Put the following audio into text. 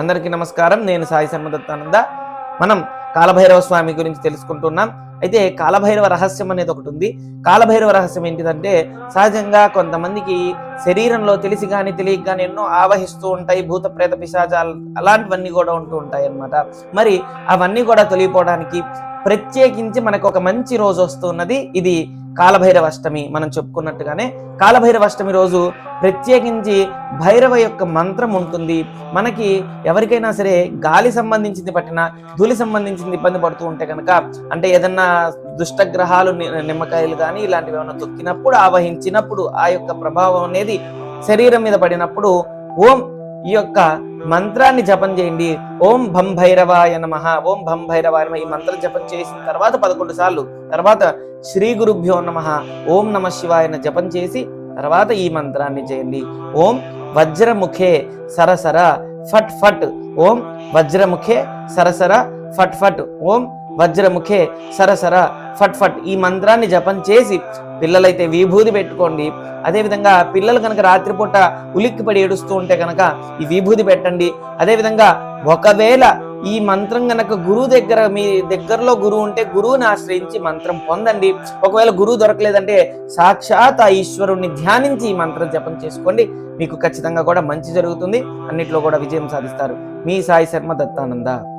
అందరికీ నమస్కారం. నేను సాయి శర్మదత్తానంద మనం కాలభైరవ స్వామి గురించి తెలుసుకుంటున్నాం. అయితే కాలభైరవ రహస్యం అనేది ఒకటి ఉంది. కాలభైరవ రహస్యం ఏంటిదంటే సహజంగా కొంతమందికి శరీరంలో తెలిసి కానీ తెలియక కానీ ఎన్నో ఆవహిస్తూ ఉంటాయి. భూత ప్రేత పిశాచాలు అలాంటివన్నీ కూడా ఉంటూ ఉంటాయి అన్నమాట. మరి అవన్నీ కూడా తొలగిపోవడానికి ప్రత్యేకించి మనకు ఒక మంచి రోజు వస్తున్నది ఇది కాలభైరవ అష్టమి మనం చెప్పుకున్నట్టుగానే కాలభైరవ అష్టమి రోజు ప్రత్యేకించి భైరవ యొక్క మంత్రం ఉంటుంది. మనకి ఎవరికైనా సరే గాలి సంబంధించింది పట్టిన ధూళి సంబంధించింది ఇబ్బంది పడుతూ ఉంటే కనుక అంటే ఏదన్నా దుష్టగ్రహాలు నిమ్మకాయలు కానీ ఇలాంటివి ఏమైనా తొక్కినప్పుడు ఆవహించినప్పుడు ఆ యొక్క ప్రభావం అనేది శరీరం మీద పడినప్పుడు ఓం ఈ యొక్క మంత్రాన్ని జపం చేయండి. ఓం భం భైరవాయ నమ. ఓం భం భైరవాయ ఈ మంత్రం జపం చేసిన తర్వాత పదకొండు సార్లు తర్వాత శ్రీ గురుభ్యో నమ. ఓం నమ శివాయన జపం చేసి తర్వాత ఈ మంత్రాన్ని చేయండి. ఓం వజ్రముఖే సరసర ఫట్ ఫట్. ఓం వజ్రముఖే సరసర ఫట్ ఫట్. ఓం వజ్రముఖే సరసర ఫట్ ఫట్ ఈ మంత్రాన్ని జపం చేసి పిల్లలైతే విభూది పెట్టుకోండి. అదేవిధంగా పిల్లలు కనుక రాత్రిపూట ఉలిక్కిపడి ఏడుస్తూ ఉంటే కనుక ఈ విభూది పెట్టండి. అదేవిధంగా ఒకవేళ ఈ మంత్రం కనుక గురువు దగ్గర మీ దగ్గరలో గురువు ఉంటే గురువుని ఆశ్రయించి మంత్రం పొందండి. ఒకవేళ గురువు దొరకలేదంటే సాక్షాత్ ఆ ఈశ్వరుణ్ణి ధ్యానించి ఈ మంత్రం జపం చేసుకోండి. మీకు ఖచ్చితంగా కూడా మంచి జరుగుతుంది. అన్నిట్లో కూడా విజయం సాధిస్తారు. మీ సాయి శర్మ దత్తానంద.